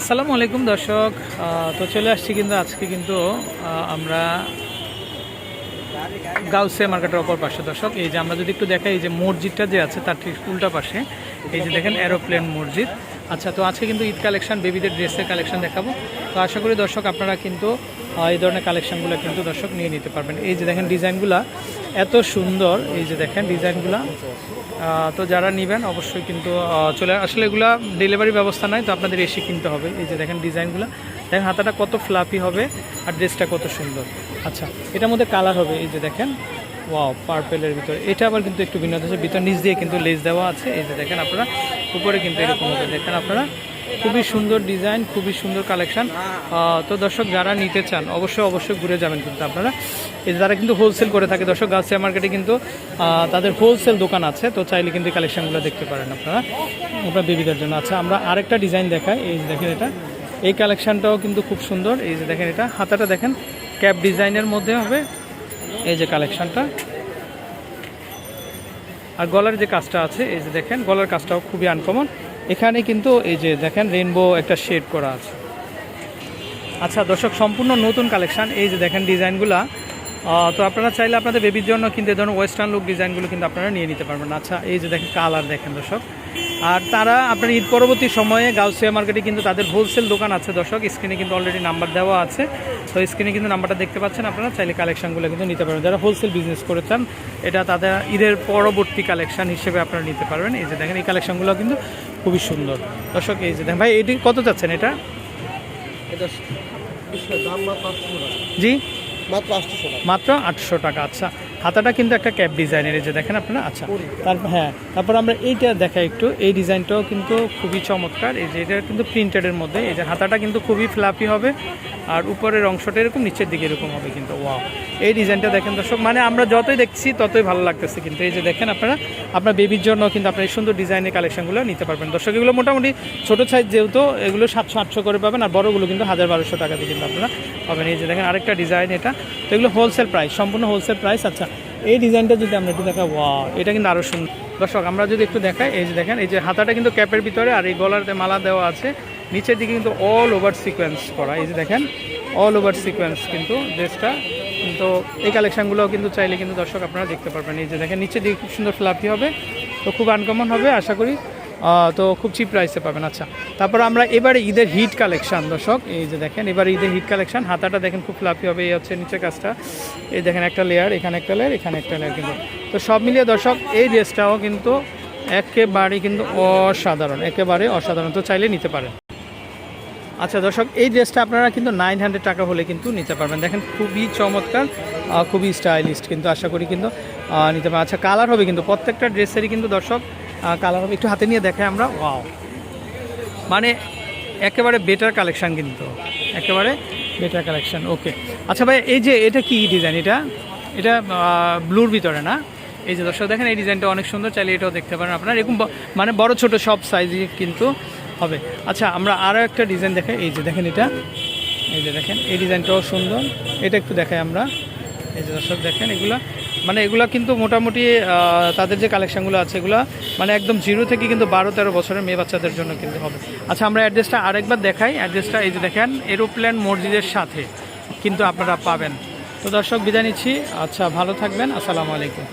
আসসালামু আলাইকুম দর্শক। তো চলে আসছি কিন্তু আজকে কিন্তু আমরা গাউসে মার্কেটের অপর পাশে। দর্শক, এই যে আমরা যদি একটু দেখাই, এই যে মসজিদটা যে আছে, তার ঠিক উল্টা পাশে, এই যে দেখেন এরোপ্লেন মসজিদ। আচ্ছা তো আজকে কিন্তু ঈদ কালেকশন বেবিদের ড্রেসের কালেকশন দেখাবো। তো আশা করি দর্শক, আপনারা কিন্তু এই ধরনের কালেকশনগুলো কিন্তু দর্শক নিয়ে নিতে পারবেন। এই যে দেখেন ডিজাইনগুলো এত সুন্দর এই যে দেখেন ডিজাইনগুলো। তো যারা নেবেন অবশ্যই কিন্তু চলে আসলে এগুলা ডেলিভারি ব্যবস্থা নাই, তো আপনাদের এসে কিনতে হবে। এই যে দেখেন ডিজাইনগুলো। দেখেন হাতাটা কত ফ্লাফি হবে আর ড্রেসটা কত সুন্দর। আচ্ছা এটার মধ্যে কালার হবে, এই যে দেখেন। ওয়াও পার্পেলের ভিতরে। এটা আবার কিন্তু একটু ভিন্ন আছে ভিতর নিচ দিয়ে কিন্তু লেস দেওয়া আছে। এই যে দেখেন আপনারা, উপরে কিন্তু এরকম হবে। দেখেন আপনারা, খুবই সুন্দর ডিজাইন খুবই সুন্দর কালেকশান তো দর্শক, যারা নিতে চান, অবশ্যই অবশ্যই ঘুরে যাবেন কিন্তু আপনারা। এই যারা কিন্তু হোলসেল করে থাকে, দর্শক গাছিয়া মার্কেটে কিন্তু তাদের হোলসেল দোকান আছে, তো চাইলে কিন্তু কালেকশনগুলো দেখতে পারেন আপনারা, আপনার বেবিদের জন্য। আচ্ছা আমরা আরেকটা ডিজাইন দেখাই। এই যে দেখেন এটা, এই কালেকশানটাও কিন্তু খুব সুন্দর। এই যে দেখেন এটা, হাতাটা দেখেন ক্যাপ ডিজাইনের মধ্যে হবে এই যে কালেকশানটা আর গলার যে কাজটা আছে, এই যে দেখেন, গলার কাজটাও খুবই আনকমন এখানে কিন্তু এই যে দেখেন রেনবো একটা শেড করা আছে। আচ্ছা দর্শক, সম্পূর্ণ নতুন কালেকশন এই যে দেখেন ডিজাইনগুলা তো আপনারা চাইলে আপনাদের বেবির জন্য কিন্তু এই ধরনের ওয়েস্টার্ন লুক ডিজাইনগুলো কিন্তু আপনারা নিয়ে নিতে পারবেন। আচ্ছা এই যে দেখেন কালার দেখেন দর্শক। আর তারা আপনার ঈদ পরবর্তী সময়ে গাউসিয়া মার্কেটে কিন্তু তাদের হোলসেল দোকান আছে দর্শক। স্ক্রিনে কিন্তু অলরেডি নাম্বার দেওয়া আছে। তো স্ক্রিনে কিন্তু নাম্বারটা দেখতে পাচ্ছেন আপনারা। চাইলে কালেকশনগুলো কিন্তু নিতে পারবেন। যারা হোলসেল বিজনেস করে চান এটা তাদের ঈদের পরবর্তী কালেকশান হিসেবে আপনারা নিতে পারবেন। এই যে দেখেন এই কালেকশানগুলো কিন্তু খুবই সুন্দর। দর্শক এই যে দেখেন ভাই এটি কত যাচ্ছেন এটা? জি? মাত্র আটশো টাকা। আচ্ছা। হাতাটা কিন্তু একটা ক্যাপ ডিজাইনের এই যে দেখেন আপনারা? আচ্ছা। তারপর হ্যাঁ তারপর আমরা এইটা দেখাই একটু। এই ডিজাইনটাও কিন্তু খুবই চমৎকার। এই যে এটা কিন্তু প্রিন্টেডের মধ্যে। এই যে হাতাটা কিন্তু খুবই ফ্লাফি হবে। আর উপরের অংশটা এরকম নিচের দিকে এরকম হবে কিন্তু। ওয়াও এই ডিজাইনটা দেখেন দর্শক মানে আমরা যতই দেখছি ততই ভালো লাগতেছে কিন্তু। এই যে দেখেন আপনারা আপনার বেবির জন্য কিন্তু আপনার এই সুন্দর ডিজাইনের কালেকশনগুলো নিতে পারবেন। দর্শক এগুলো মোটামুটি ছোটো সাইজ যেহেতু এগুলো সাতশো আটশো করে পাবেন। আর বড়গুলো কিন্তু হাজার বারোশো টাকা দিয়ে কিন্তু আপনারা পাবেন। এই যে দেখেন আরেকটা ডিজাইন এটা। তো এগুলো হোলসেল প্রাইস সম্পূর্ণ হোলসেল প্রাইস আচ্ছা এই ডিজাইনটা যদি আমরা একটু দেখা ওয়া এটা কিন্তু আরও সুন্দর। দর্শক, আমরা যদি একটু দেখাই, এই যে দেখেন, এই যে হাতাটা কিন্তু ক্যাপের ভিতরে আর এই গলাতে মালা দেওয়া আছে। নিচের দিকে কিন্তু অল ওভার সিকোয়েন্স করা। এই যে দেখেন অল ওভার সিকোয়েন্স কিন্তু ড্রেসটা। কিন্তু এই কালেকশানগুলোও কিন্তু চাইলে কিন্তু দর্শক আপনারা দেখতে পারবেন। এই যে দেখেন, নিচের দিকে খুব সুন্দর ফ্লাফি হবে। তো খুব আনকমন হবে, আশা করি তো খুব চিপ প্রাইসে পাবেন আচ্ছা। তারপর আমরা এবারে ঈদের হিট কালেকশান দর্শক। এই যে দেখেন, এবারে ঈদের হিট কালেকশান হাতাটা দেখেন খুব ফ্লাফি হবে, এই হচ্ছে নিচের কাজটা। এই দেখেন একটা লেয়ার এখানে একটা লেয়ার এখানে একটা লেয়ার কিন্তু। তো সব মিলিয়ে দর্শক, এই ড্রেসটাও কিন্তু একেবারে কিন্তু অসাধারণ, একেবারে অসাধারণ। তো চাইলে নিতে পারেন। আচ্ছা দর্শক, এই ড্রেসটা আপনারা কিন্তু নাইন হান্ড্রেড টাকা হলে কিন্তু নিতে পারবেন। দেখেন খুবই চমৎকার খুবই স্টাইলিস্ট কিন্তু, আশা করি কিন্তু নিতে পারেন আচ্ছা কালার হবে কিন্তু, প্রত্যেকটা ড্রেসেরই কিন্তু দর্শক কালার হবে। একটু হাতে নিয়ে দেখাই আমরা। ওয়াও মানে একেবারে বেটার কালেকশান কিন্তু। একেবারে বেটার কালেকশান ওকে আচ্ছা ভাই, এই যে এটা কি ডিজাইন এটা? এটা ব্লুর ভিতরে না? এই যে দর্শক দেখেন, এই ডিজাইনটা অনেক সুন্দর। চাইলে এটাও দেখতে পারেন আপনার। এরকম মানে বড় ছোট সব সাইজই কিন্তু হবে। আচ্ছা আমরা আরও একটা ডিজাইন দেখাই। এই যে দেখেন এটা। এই যে দেখেন, এই ডিজাইনটাও সুন্দর। এটা একটু দেখাই আমরা। এই যে দর্শক দেখেন, এগুলা মানে এগুলো কিন্তু মোটামুটি তাদের যে কালেকশানগুলো আছে এগুলো মানে একদম জিরো থেকে কিন্তু বারো, তেরো বছরের মেয়ে বাচ্চাদের জন্য কিন্তু হবে। আচ্ছা আমরা অ্যাড্রেসটা আরেকবার দেখাই। অ্যাড্রেসটা এই যে দেখেন এরোপ্লেন মসজিদের সাথে কিন্তু আপনারা পাবেন। তো দর্শক, বিদায় নিচ্ছি। আচ্ছা ভালো থাকবেন। আসসালামু আলাইকুম।